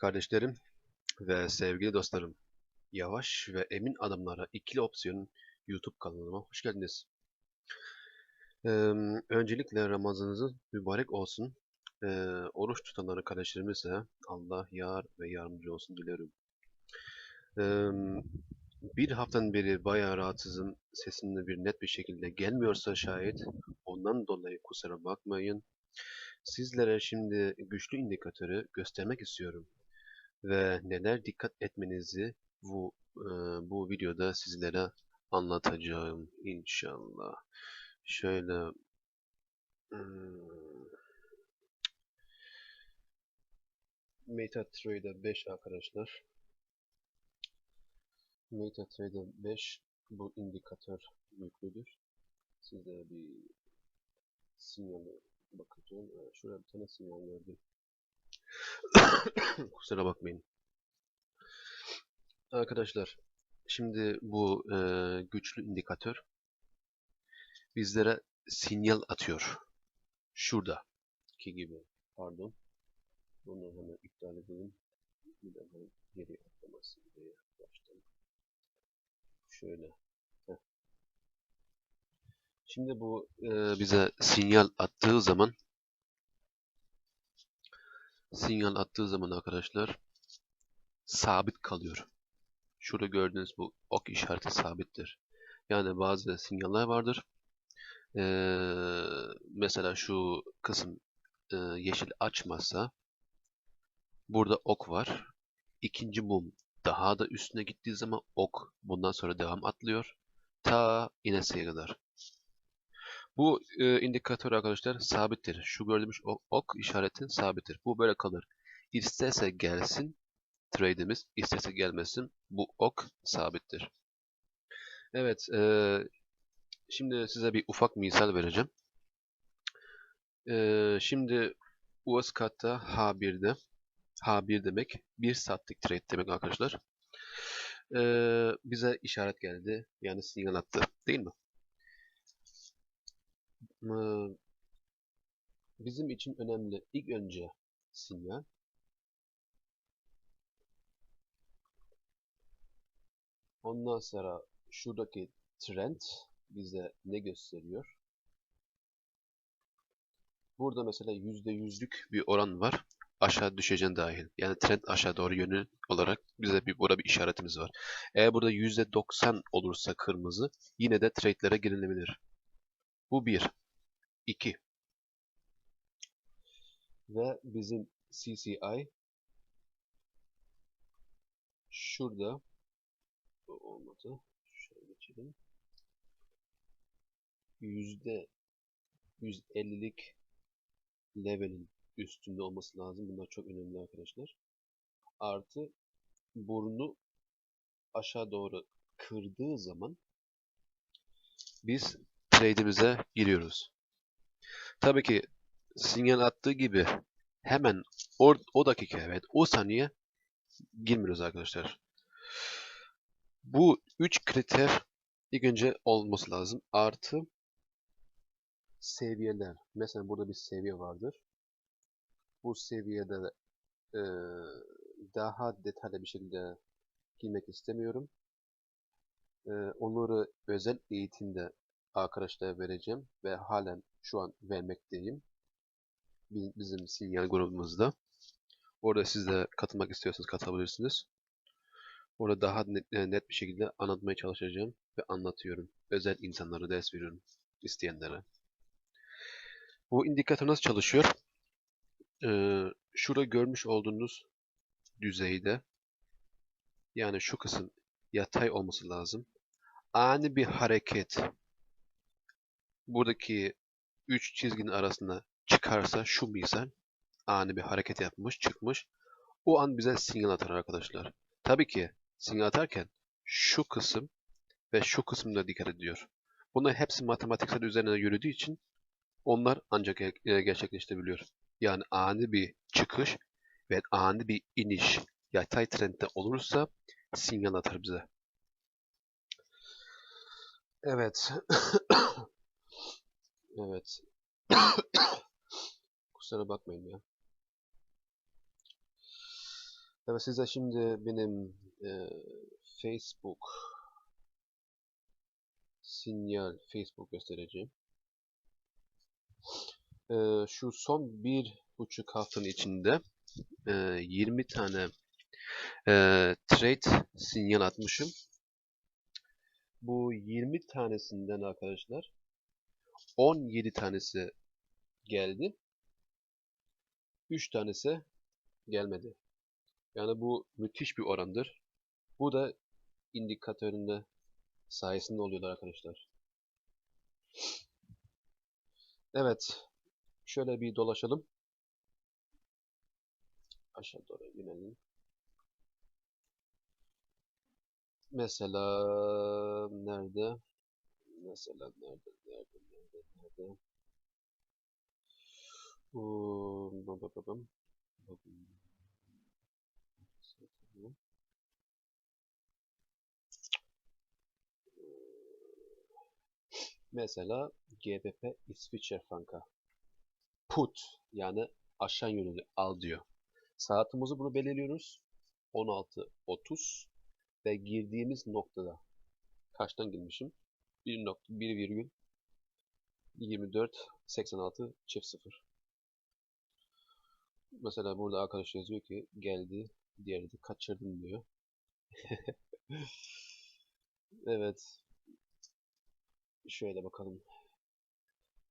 Kardeşlerim ve sevgili dostlarım, yavaş ve emin adımlara ikili opsiyon YouTube kanalıma hoş geldiniz. Ee, öncelikle Ramazanınız mübarek olsun. Ee, oruç tutanları kardeşlerimize Allah yar ve yardımcı olsun dilerim. Ee, bir haftanın beri bayağı rahatsızım. Sesim bir net bir şekilde gelmiyorsa şayet ondan dolayı kusura bakmayın. Sizlere şimdi güçlü indikatörü göstermek istiyorum ve neler dikkat etmenizi bu e, bu videoda sizlere anlatacağım inşallah. Şöyle hmm, MetaTrader 5 arkadaşlar. MetaTrader 5 bu indikatör yüklüdür. Size bir sinyali bakacağım. Evet, şuraya bir tane sinyal gördüm. Kusura bakmayın. Arkadaşlar, şimdi bu e, güçlü indikatör bizlere sinyal atıyor. Şurada ki gibi. Pardon. Bunu hemen iptal edelim. Bir daha geri atlaması diye baştan. Şöyle. Heh. Şimdi bu e, bize sinyal attığı zaman sinyal attığı zaman arkadaşlar sabit kalıyor. Şurada gördüğünüz bu ok işareti sabittir. Yani bazı sinyaller vardır. Ee, mesela şu kısım e, yeşil açmazsa burada ok var. İkinci mum daha da üstüne gittiği zaman ok bundan sonra devam atlıyor. Ta inesiye kadar. Bu e, indikatör arkadaşlar sabittir. Şu gördüğümüz ok, ok işaretin sabittir. Bu böyle kalır. İsterse gelsin trade'imiz, isterse gelmesin bu ok sabittir. Evet, e, şimdi size bir ufak misal vereceğim. E, şimdi US katta H1'de H1 demek 1 saatlik trade demek arkadaşlar. E, bize işaret geldi. Yani sinyal attı. Değil mi? Bizim için önemli ilk önce sinyal. Ondan sonra şuradaki trend bize ne gösteriyor? Burada mesela yüzde yüzlük bir oran var. Aşağı düşeceğin dahil. Yani trend aşağı doğru yönü olarak bize bir burada bir işaretimiz var. Eğer burada yüzde 90 olursa kırmızı yine de trade'lere girilebilir. Bu bir. 2. Ve bizim CCI şurada olmadı. Şöyle geçelim. Yüzde 150'lik levelin üstünde olması lazım. Bunlar çok önemli arkadaşlar. Artı burnu aşağı doğru kırdığı zaman biz trade'imize giriyoruz. Tabii ki sinyal attığı gibi hemen o, o dakika evet o saniye girmiyoruz arkadaşlar. Bu üç kriter ilk önce olması lazım. Artı seviyeler. Mesela burada bir seviye vardır. Bu seviyede e, daha detaylı bir şekilde girmek istemiyorum. E, onları özel eğitimde arkadaşlara vereceğim ve halen şu an vermekteyim. Bizim sinyal grubumuzda. Orada siz de katılmak istiyorsanız katılabilirsiniz. Orada daha net, e, net bir şekilde anlatmaya çalışacağım ve anlatıyorum. Özel insanlara ders veriyorum isteyenlere. Bu indikatör nasıl çalışıyor? Ee, şurada görmüş olduğunuz düzeyde yani şu kısım yatay olması lazım. Ani bir hareket buradaki üç çizginin arasında çıkarsa şu misal ani bir hareket yapmış çıkmış o an bize sinyal atar arkadaşlar. Tabii ki sinyal atarken şu kısım ve şu kısımda dikkat ediyor. Bunlar hepsi matematiksel üzerine yürüdüğü için onlar ancak e, gerçekleşebiliyor. Yani ani bir çıkış ve ani bir iniş yatay trendde olursa sinyal atar bize. Evet. evet. Kusura bakmayın ya. Evet size şimdi benim e, Facebook sinyal Facebook göstereceğim. E, şu son bir buçuk haftanın içinde e, 20 tane e, trade sinyal atmışım. Bu 20 tanesinden arkadaşlar 17 tanesi geldi. 3 tanesi gelmedi. Yani bu müthiş bir orandır. Bu da indikatöründe sayesinde oluyorlar arkadaşlar. Evet. Şöyle bir dolaşalım. Aşağı doğru yönelim. Mesela nerede? Mesela nerede? Nerede? Nerede? Nerede? Bu bakalım. Mesela GBP İsviçre franka. Put yani aşağı yönlü al diyor. Saatimizi bunu belirliyoruz. 16.30 ve girdiğimiz noktada kaçtan girmişim? 1.1,24 çift 0. Mesela burada arkadaş yazıyor ki geldi, diğeri de kaçırdım diyor. evet. Şöyle bakalım.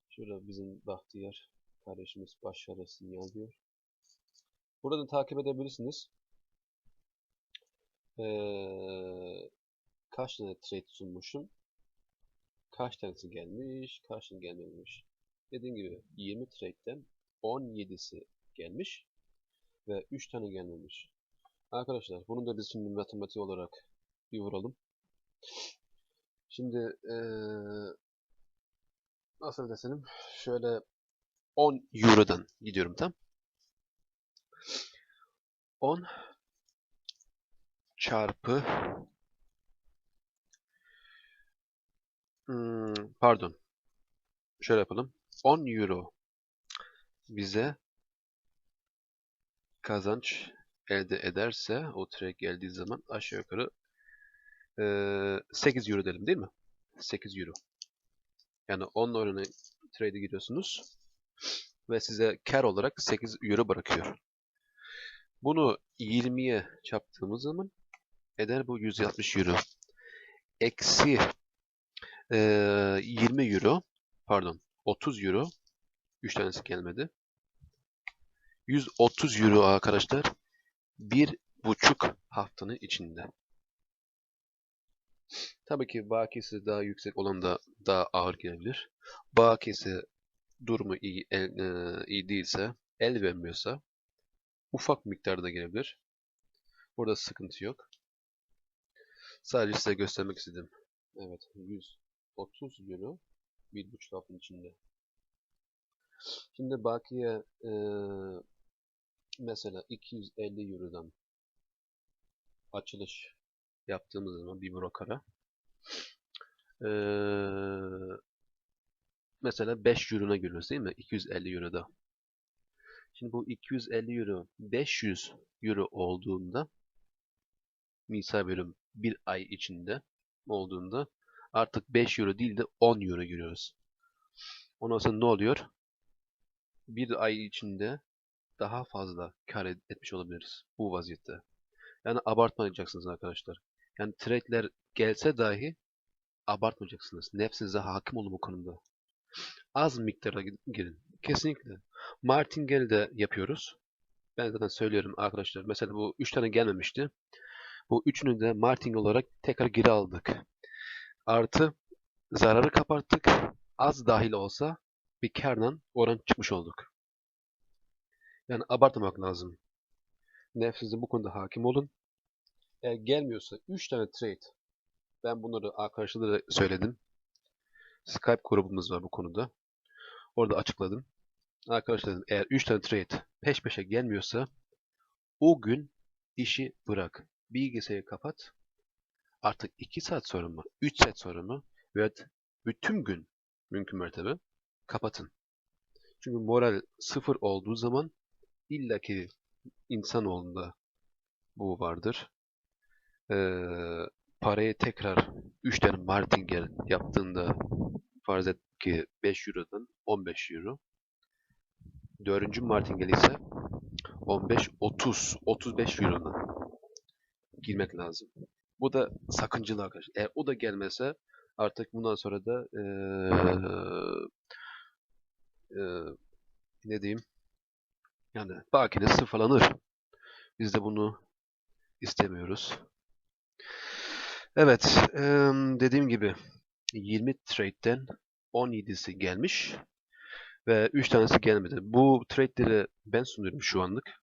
Şurada bizim Bahtiyar kardeşimiz başarı sinyal diyor. Buradan takip edebilirsiniz. Ee, kaç tane trade sunmuşum? Kaç tanesi gelmiş, kaç tane gelmemiş. Dediğim gibi 20 trade'den 17'si gelmiş ve 3 tane gelmemiş. Arkadaşlar bunu da biz şimdi matematik olarak bir vuralım. Şimdi ee, nasıl desem şöyle 10 Euro'dan gidiyorum tam. 10 çarpı hmm, pardon şöyle yapalım 10 Euro bize kazanç elde ederse o trade geldiği zaman aşağı yukarı e, 8 Euro dedim değil mi? 8 Euro. Yani 10 oranı trade'e giriyorsunuz ve size kar olarak 8 Euro bırakıyor. Bunu 20'ye çarptığımız zaman eder bu 160 Euro. Eksi e, 20 Euro pardon 30 Euro 3 tanesi gelmedi. 130 Euro arkadaşlar bir buçuk haftanın içinde. Tabii ki bakiyesi daha yüksek olan da daha ağır gelebilir. Bakiyesi durumu iyi, el, e, iyi değilse, el vermiyorsa ufak miktarda gelebilir. Burada sıkıntı yok. Sadece size göstermek istedim. Evet, 130 euro bir buçuk haftanın içinde. Şimdi bakiye e, mesela 250 eurodan açılış yaptığımız zaman bir brokara e, mesela 5 euro'na giriyoruz değil mi? 250 euroda. Şimdi bu 250 euro 500 euro olduğunda misal bölüm bir ay içinde olduğunda artık 5 euro değil de 10 euro giriyoruz. Ondan sonra ne oluyor? Bir ay içinde daha fazla kar etmiş olabiliriz bu vaziyette. Yani abartmayacaksınız arkadaşlar. Yani trade'ler gelse dahi abartmayacaksınız. Nefsinize hakim olun bu konuda. Az miktara girin. Kesinlikle. Martingale'de yapıyoruz. Ben zaten söylüyorum arkadaşlar. Mesela bu 3 tane gelmemişti. Bu üçünü de martingale olarak tekrar geri aldık. Artı zararı kapattık. Az dahil olsa bir kardan oran çıkmış olduk. Yani abartmamak lazım. Nefsinize bu konuda hakim olun. Eğer gelmiyorsa 3 tane trade ben bunları arkadaşlara da söyledim. Skype grubumuz var bu konuda. Orada açıkladım. Arkadaşlar eğer 3 tane trade peş peşe gelmiyorsa o gün işi bırak. Bilgisayarı kapat. Artık 2 saat sonra mı, 3 saat sonra mı veya bütün gün mümkün mertebe kapatın. Çünkü moral sıfır olduğu zaman illaki insanoğlunda bu vardır. Ee, parayı tekrar 3 tane martingale yaptığında farz et ki 5 Euro'dan 15 Euro. Dördüncü martingale ise 15, 30, 35 Euro'dan girmek lazım. Bu da sakıncalı arkadaşlar. Eğer o da gelmese artık bundan sonra da ee, ee, ne diyeyim yani bakine sıfırlanır. Biz de bunu istemiyoruz. Evet, ee, dediğim gibi 20 trade'den 17'si gelmiş ve 3 tanesi gelmedi. Bu trade'leri ben sunuyorum şu anlık.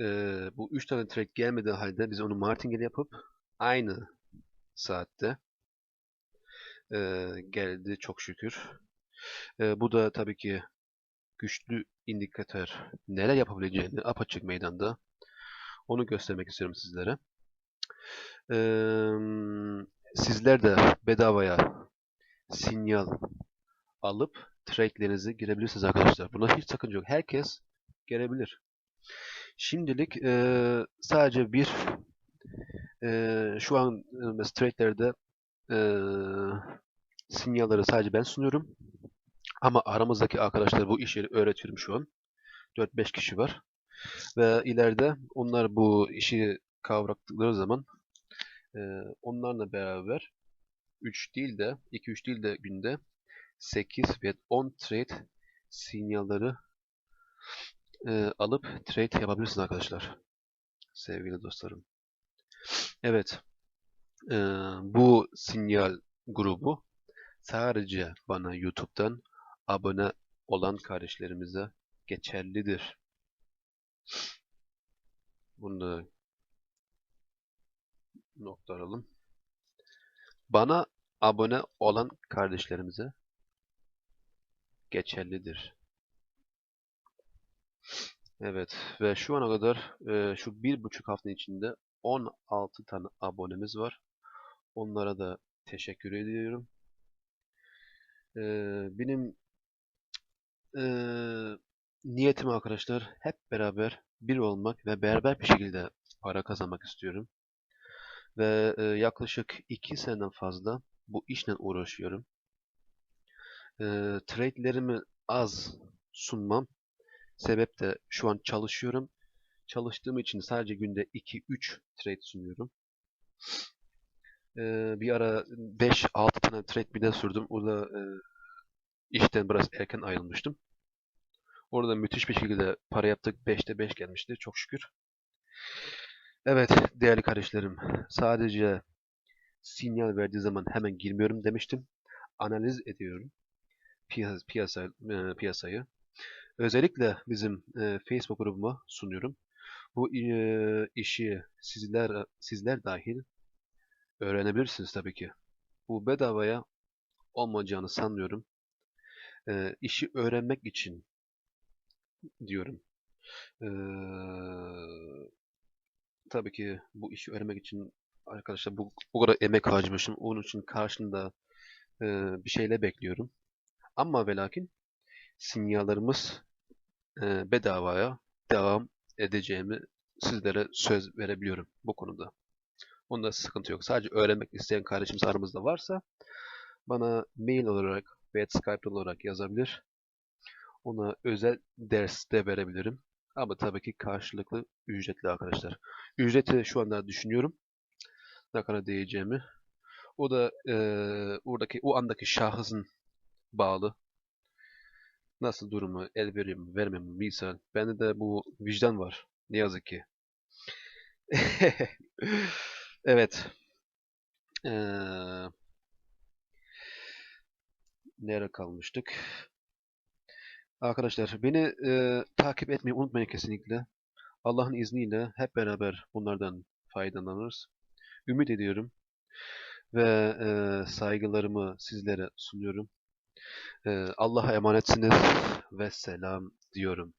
Ee, bu 3 tane trade gelmediği halde biz onu martingale yapıp aynı saatte ee, geldi çok şükür. Ee, bu da tabii ki güçlü indikatör neler yapabileceğini apaçık meydanda onu göstermek istiyorum sizlere. Ee, sizler de bedavaya sinyal alıp trade'lerinizi girebilirsiniz arkadaşlar. Buna hiç sakınca yok. Herkes girebilir. Şimdilik e, sadece bir e, şu an e, trade'lerde e, sinyalları sadece ben sunuyorum. Ama aramızdaki arkadaşlar bu işi öğretiyorum şu an. 4-5 kişi var. Ve ileride onlar bu işi kavraktıkları zaman e, onlarla beraber 3 değil de 2-3 değil de günde 8 ve 10 trade sinyalları e, alıp trade yapabilirsiniz arkadaşlar. Sevgili dostlarım. Evet. E, bu sinyal grubu sadece bana YouTube'dan abone olan kardeşlerimize geçerlidir. Bunu da noktalayalım. Bana abone olan kardeşlerimize geçerlidir. Evet ve şu ana kadar e, şu bir buçuk hafta içinde 16 tane abonemiz var. Onlara da teşekkür ediyorum. E, benim e, niyetim arkadaşlar hep beraber bir olmak ve beraber bir şekilde para kazanmak istiyorum. Ve e, yaklaşık 2 seneden fazla bu işle uğraşıyorum. E, trade'lerimi az sunmam. Sebep de şu an çalışıyorum. Çalıştığım için sadece günde 2-3 trade sunuyorum. E, bir ara 5-6 tane trade bir de sürdüm. O da e, işten biraz erken ayrılmıştım. Orada müthiş bir şekilde para yaptık. 5'te 5 gelmişti. Çok şükür. Evet değerli kardeşlerim. Sadece sinyal verdiği zaman hemen girmiyorum demiştim. Analiz ediyorum piyasa, piyasa e, piyasayı. Özellikle bizim e, Facebook grubuma sunuyorum. Bu e, işi sizler sizler dahil öğrenebilirsiniz tabii ki. Bu bedavaya olmayacağını sanıyorum. E, işi öğrenmek için diyorum. E, tabii ki bu işi öğrenmek için arkadaşlar bu, bu kadar emek harcamışım. Onun için karşında e, bir şeyle bekliyorum. Ama ve lakin sinyallarımız e, bedavaya devam edeceğimi sizlere söz verebiliyorum bu konuda. Onda sıkıntı yok. Sadece öğrenmek isteyen kardeşimiz aramızda varsa bana mail olarak veya Skype olarak yazabilir. Ona özel ders de verebilirim. Ama tabii ki karşılıklı ücretli arkadaşlar. Ücreti şu anda düşünüyorum. Ne kadar diyeceğimi. O da e, oradaki o andaki şahısın bağlı. Nasıl durumu el veriyor mu vermiyor mu misal. Bende de bu vicdan var. Ne yazık ki. evet. Ee, nereye kalmıştık? Arkadaşlar beni e, takip etmeyi unutmayın kesinlikle. Allah'ın izniyle hep beraber bunlardan faydalanırız. Ümit ediyorum. Ve e, saygılarımı sizlere sunuyorum. Ee, Allah'a emanetsiniz ve selam diyorum.